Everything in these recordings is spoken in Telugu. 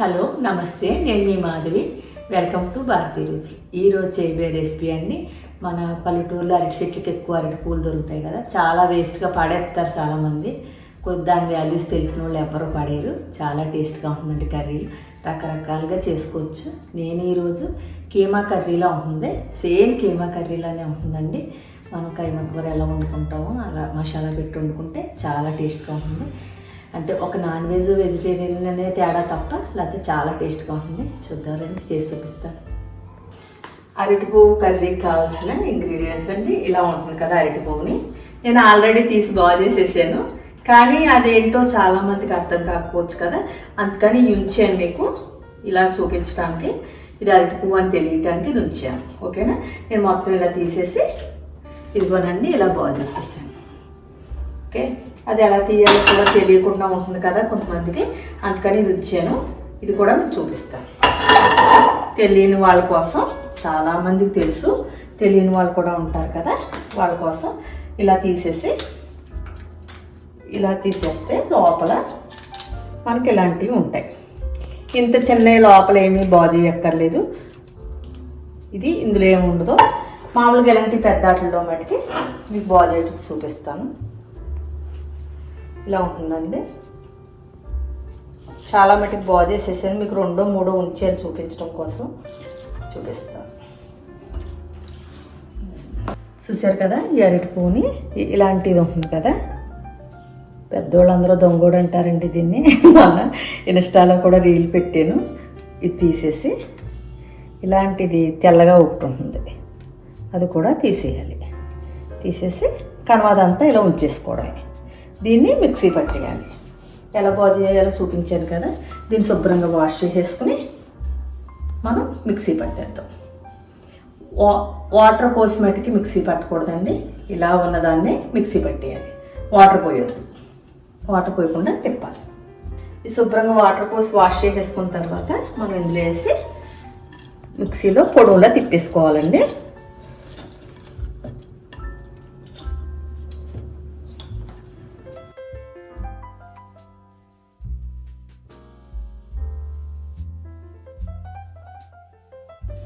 హలో నమస్తే. నేను మీ మాధవి. వెల్కమ్ టు భారతీ రుచి ఈరోజు చేయబోయే రెసిపీ అండి మన పల్లెటూరులో అరటి చెట్లకి ఎక్కువ అరటి పూలు దొరుకుతాయి కదా. చాలా వేస్ట్గా పడేస్తారు చాలామంది. కొద్ది దాని వాల్యూస్ తెలిసిన వాళ్ళు ఎవరు పడేరు చాలా టేస్ట్గా ఉంటుందండి కర్రీలు రకరకాలుగా చేసుకోవచ్చు. నేను ఈరోజు కీమా కర్రీలా ఉంటుంది. సేమ్ కీమా కర్రీలానే ఉంటుందండి. మనం కైమా కూర ఎలా వండుకుంటామో అలా మసాలా పెట్టి వండుకుంటే చాలా టేస్ట్గా ఉంటుంది. అంటే ఒక నాన్ వెజ్ వెజిటేరియన్ అనే తేడా తప్ప లేకపోతే చాలా టేస్ట్గా ఉంటుంది. చూద్దామండి చేసి చూపిస్తాను. అరటి పువ్వు కర్రీకి కావాల్సిన ఇంగ్రీడియంట్స్ అండి. ఇలా ఉంటుంది కదా అరటిపువ్వుని. నేను ఆల్రెడీ తీసి బాగా చేసేసాను. కానీ అదేంటో చాలామందికి అర్థం కాకపోవచ్చు కదా. అందుకని ఉంచాను మీకు. ఇలా చూపించడానికి ఇది అరటి పువ్వు అని తెలియటానికి ఇది ఉంచాను. ఓకేనా? నేను మొత్తం ఇలా తీసేసి ఇదిగోనండి ఇలా బాగా చేసేసాను. ఓకే? అది ఎలా తీయాలో కూడా తెలియకుండా ఉంటుంది కదా కొంతమందికి. అందుకని ఇది వచ్చాను ఇది కూడా మీకు చూపిస్తాను. తెలియని వాళ్ళ కోసం చాలామందికి తెలుసు. తెలియని వాళ్ళు కూడా ఉంటారు కదా వాళ్ళ కోసం. ఇలా తీసేసి ఇలా తీసేస్తే లోపల మనకి ఇలాంటివి ఉంటాయి. ఇంత చిన్న లోపల ఏమీ బాగు చేయక్కర్లేదు. ఇది ఇందులో ఏముండదో మామూలుగా ఇలాంటి పెద్ద ఆటల్లో మటుకి మీకు బాగు చూపిస్తాను. ఇలా ఉంటుందండి. చాలా మటుకు బాగు చేసేసాను. మీకు రెండో మూడో ఉంచాను చూపించడం కోసం. చూపిస్తాను చూశారు కదా ఈ అరటి పువ్వుని ఇలాంటిది ఉంటుంది కదా. పెద్దోళ్ళందరూ దొంగోడు అంటారండి దీన్ని. మన ఇన్స్టాలో కూడా రీల్ పెట్టాను. ఇది తీసేసి ఇలాంటిది తెల్లగా ఒకటి ఉంటుంది అది కూడా తీసేయాలి. తీసేసి కనవాదంతా ఇలా ఉంచేసుకోవడమే. దీన్ని మిక్సీ పట్టేయాలి. ఎలా బాగు చేయాలో చూపించాను కదా దీన్ని శుభ్రంగా వాష్ చేసేసుకుని మనం మిక్సీ పట్టేద్దాం. వా వాటర్ పోసి మట్టికి మిక్సీ పట్టకూడదండి. ఇలా ఉన్నదాన్ని మిక్సీ పట్టేయాలి. వాటర్ పోయొద్దు. వాటర్ పోయకుండా తిప్పాలి. ఈ శుభ్రంగా వాటర్ పోసి వాష్ చేసేసుకున్న తర్వాత మనం ఇందులో వేసి మిక్సీలో పొడవులా తిప్పేసుకోవాలండి.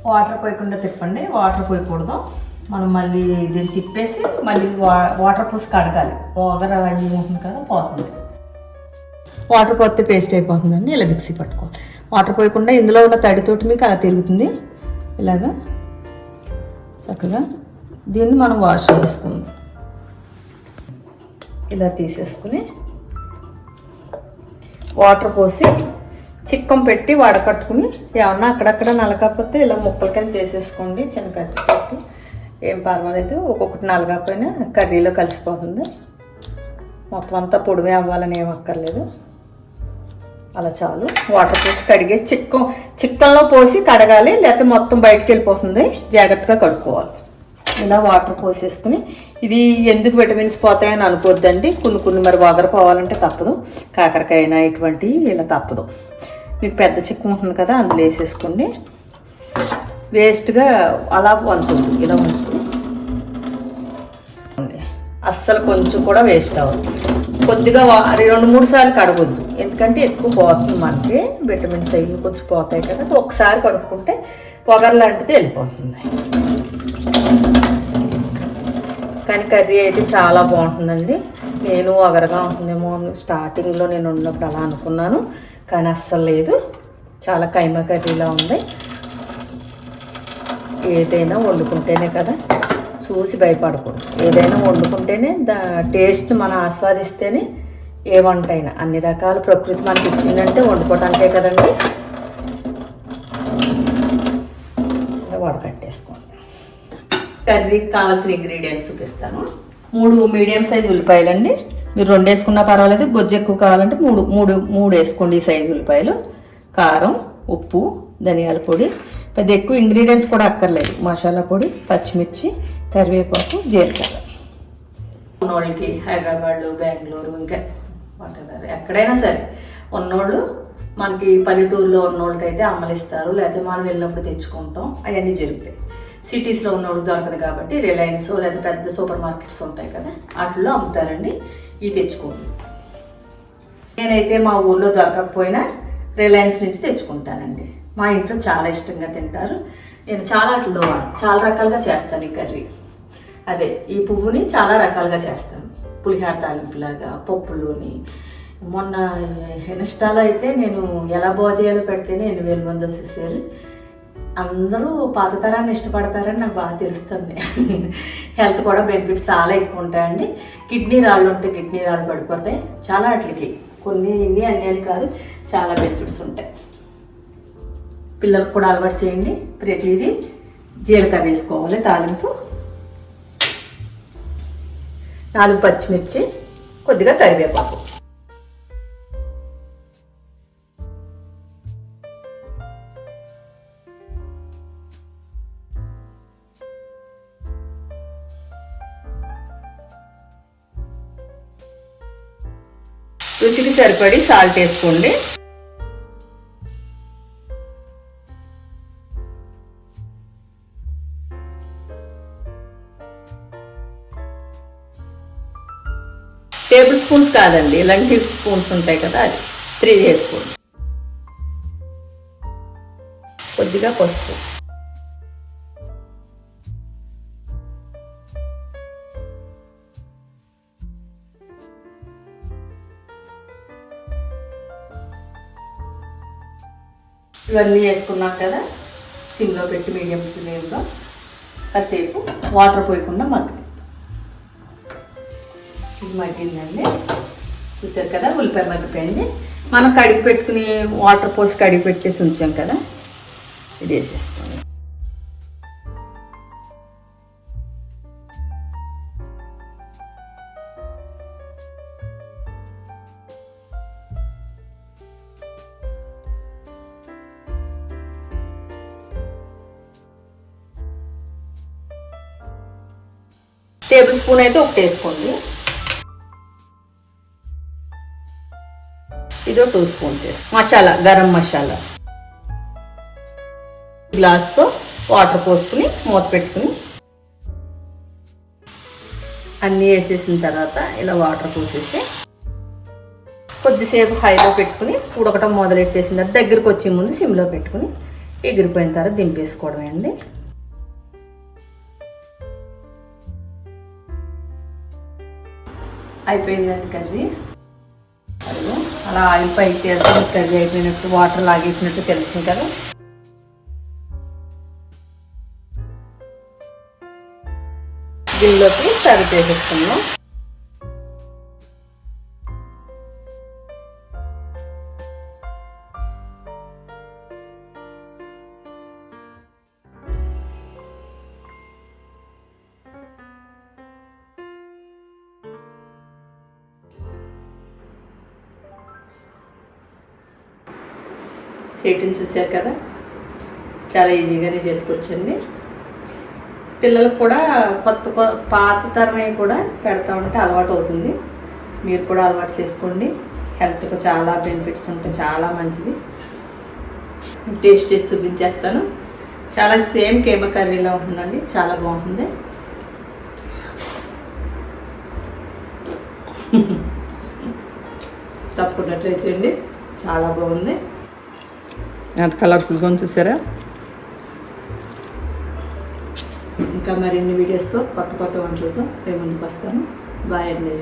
వాటర్ పోయకుండా తిప్పండి వాటర్ పోయకూడదు. మనం మళ్ళీ దీన్ని తిప్పేసి మళ్ళీ వా వాటర్ పోసి కడగాలి. ఓగర అయ్యి ఉంటుంది కదా పోతుంది. వాటర్ పోతే పేస్ట్ అయిపోతుందండి ఇలా మిక్సీ పట్టుకోవాలి. వాటర్ పోయకుండా ఇందులో ఉన్న తడితోటి మీకు అలా తిరుగుతుంది. ఇలాగా చక్కగా దీన్ని మనం వాష్ చేసుకుందాం. ఇలా తీసేసుకుని వాటర్ పోసి చిక్కం పెట్టి వడకట్టుకుని ఏమన్నా అక్కడక్కడ నలకపోతే ఇలా ముక్కల కింద చేసేసుకోండి చిన్న కత్తి పెట్టి ఏం పర్వాలేదు ఒక్కొక్కటి నలగకపోయినా కర్రీలో కలిసిపోతుంది. మొత్తం అంతా పొడివే అవ్వాలని ఏం అక్కర్లేదు. అలా చాలు. వాటర్ పోసి కడిగేసి చిక్కం చిక్కంలో పోసి కడగాలి లేకపోతే మొత్తం బయటకు వెళ్ళిపోతుంది. జాగ్రత్తగా కడుక్కోవాలి. ఇలా వాటర్ పోసేసుకుని ఇది ఎందుకు విటమిన్స్ పోతాయని అనుకోవద్దండి కొన్ని కొన్ని మరి వగర పోవాలంటే తప్పదు. కాకరకాయ అయినా ఇటువంటివి ఇలా తప్పదు. మీకు పెద్ద చిక్కు ఉంటుంది కదా అందులో వేసేసుకోండి. వేస్ట్గా అలా వంచొద్దు ఇలా వంచుకుని అస్సలు కొంచెం కూడా వేస్ట్ అవ్వదు. కొద్దిగా రెండు మూడు సార్లు కడగొద్దు. ఎందుకంటే ఎక్కువ పోతుంది మనకి విటమిన్స్ అవి కొంచెం పోతాయి కదా ఒకసారి కడుక్కుంటే పొగర్ లాంటిది వెళ్ళిపోతుంది. కానీ కర్రీ అయితే చాలా బాగుంటుందండి. నేను అగరగా ఉంటుందేమో స్టార్టింగ్లో నేను ఉన్నప్పుడు అలా అనుకున్నాను. కానీ అస్సలు లేదు. చాలా కైమ కర్రీలా ఉంది. ఏదైనా వండుకుంటేనే కదా చూసి భయపడకూడదు. ఏదైనా వండుకుంటేనే దా టేస్ట్ మనం ఆస్వాదిస్తేనే ఏ వంట అయినా అన్ని రకాల ప్రకృతి మనకి ఇచ్చిందంటే వండుకోవడానికే కదండి. వడకట్టేసుకోండి కర్రీకి కావాల్సిన ఇంగ్రీడియంట్స్ చూపిస్తాను. మూడు మీడియం సైజ్ ఉల్లిపాయలండి. మీరు రెండు వేసుకున్నా పర్వాలేదు గొజ్జు ఎక్కువ కావాలంటే మూడు మూడు మూడు వేసుకోండి ఈ సైజు ఉల్లిపాయలు. కారం ఉప్పు ధనియాల పొడి. పెద్ద ఎక్కువ ఇంగ్రీడియంట్స్ కూడా అక్కర్లేదు. మసాలా పొడి పచ్చిమిర్చి కరివేపాకు జీలకర్ర. ఉన్నోళ్ళకి హైదరాబాద్ బెంగళూరు ఇంకా whatever, ఎక్కడైనా సరే ఉన్నోళ్ళు మనకి పల్లెటూరులో ఉన్నోళ్ళకైతే అయితే అమ్మలిస్తారు లేకపోతే మనం వెళ్ళినప్పుడు తెచ్చుకుంటాం అవన్నీ జరుగుతాయి. సిటీస్లో ఉన్నోడు దొరకదు కాబట్టి రిలయన్స్ లేదా పెద్ద సూపర్ మార్కెట్స్ ఉంటాయి కదా వాటిల్లో అమ్ముతారండి. ఇవి తెచ్చుకోండి. నేనైతే మా ఊళ్ళో దొరకకపోయినా రిలయన్స్ నుంచి తెచ్చుకుంటానండి. మా ఇంట్లో చాలా ఇష్టంగా తింటారు. నేను చాలా వాటిలో చాలా రకాలుగా చేస్తాను ఈ కర్రీ. అదే ఈ పువ్వుని చాలా రకాలుగా చేస్తాను. పులిహార తాలింపులాగా పప్పులోని. మొన్న ఇన్స్టాలో అయితే నేను ఎలా బాగు చేయాలో పెడితేనే ఎనిమిది వేల మంది వచ్చేసారు. అందరూ పాత తరాన్ని ఇష్టపడతారని నాకు బాగా తెలుస్తుంది. హెల్త్ కూడా బెనిఫిట్స్ చాలా ఎక్కువ ఉంటాయండి. కిడ్నీ రాళ్ళు ఉంటే కిడ్నీ రాళ్ళు పడిపోతాయి. చాలా వాటికి కొన్ని ఇన్ని అన్ని అని కాదు చాలా బెనిఫిట్స్ ఉంటాయి. పిల్లలకు కూడా అలవాటు చేయండి. ప్రతిదీ జీలకర్ర వేసుకోవాలి తాలింపు. నాలుగు పచ్చిమిర్చి కొద్దిగా కరివేపాకు. రుచికి సరిపడి సాల్ట్ వేసుకోండి. టేబుల్ స్పూన్స్ కాదండి ఇలాంటి స్పూన్స్ ఉంటాయి కదా అది. త్రీ వేసుకోండి. కొద్దిగా పసుపు. ఇవన్నీ వేసుకున్నాం కదా. సిమ్లో పెట్టి మీడియం ఫ్లేమ్లో కాసేపు వాటర్ పోయకుండా మగ్గి. ఇది మగ్గిందండి. చూసారు కదా ఉల్లిపాయ మగ్గిపోయింది. మనం కడిగి పెట్టుకుని వాటర్ పోసి కడిగి పెట్టేసి ఉంచాం కదా. ఇది వేసేసుకోండి. టేబుల్ స్పూన్ అయితే ఒకటి వేసుకోండి. ఇదో టూ స్పూన్స్ వేసి మసాలా గరం మసాలా. గ్లాస్తో వాటర్ పోసుకుని మూత పెట్టుకుని అన్నీ వేసేసిన తర్వాత ఇలా వాటర్ పోసేసి కొద్దిసేపు హైలో పెట్టుకుని ఉడకటం మొదలెట్టేసిన తర్వాత దగ్గరికి వచ్చే ముందు సిమ్లో పెట్టుకుని ఎగిరిపోయిన తర్వాత దింపేసుకోవడమే అండి. అయిపోయిందండి కర్రీ. అదిగో అలా ఆయిల్ పైకి వెళ్తే కర్రీ అయిపోయినట్టు వాటర్ లాగేసినట్టు తెలుస్తుంది కదా. దీనిలోకి సర్వ్ చేసేసుకున్నాం చేయటం చూశారు కదా? చాలా ఈజీగానే చేసుకోవచ్చండి. పిల్లలకు కూడా కొత్త పాత తరమే కూడా పెడతా ఉంటే అలవాటు అవుతుంది. మీరు కూడా అలవాటు చేసుకోండి. హెల్త్కు చాలా బెనిఫిట్స్ ఉంటాయి. చాలా మంచిది. టేస్ట్ చేసి చూపించేస్తాను. చాలా సేమ్ కేమ కర్రీలో ఉంటుందండి. చాలా బాగుంటుంది తప్పకుండా ట్రై చేయండి. చాలా బాగుంది. ఎంత కలర్ఫుల్గా ఉంది చూసారా? ఇంకా మరిన్ని వీడియోస్తో కొత్త కొత్త వంటలతో మేము ముందుకు వస్తాను. బాయ్ అండి.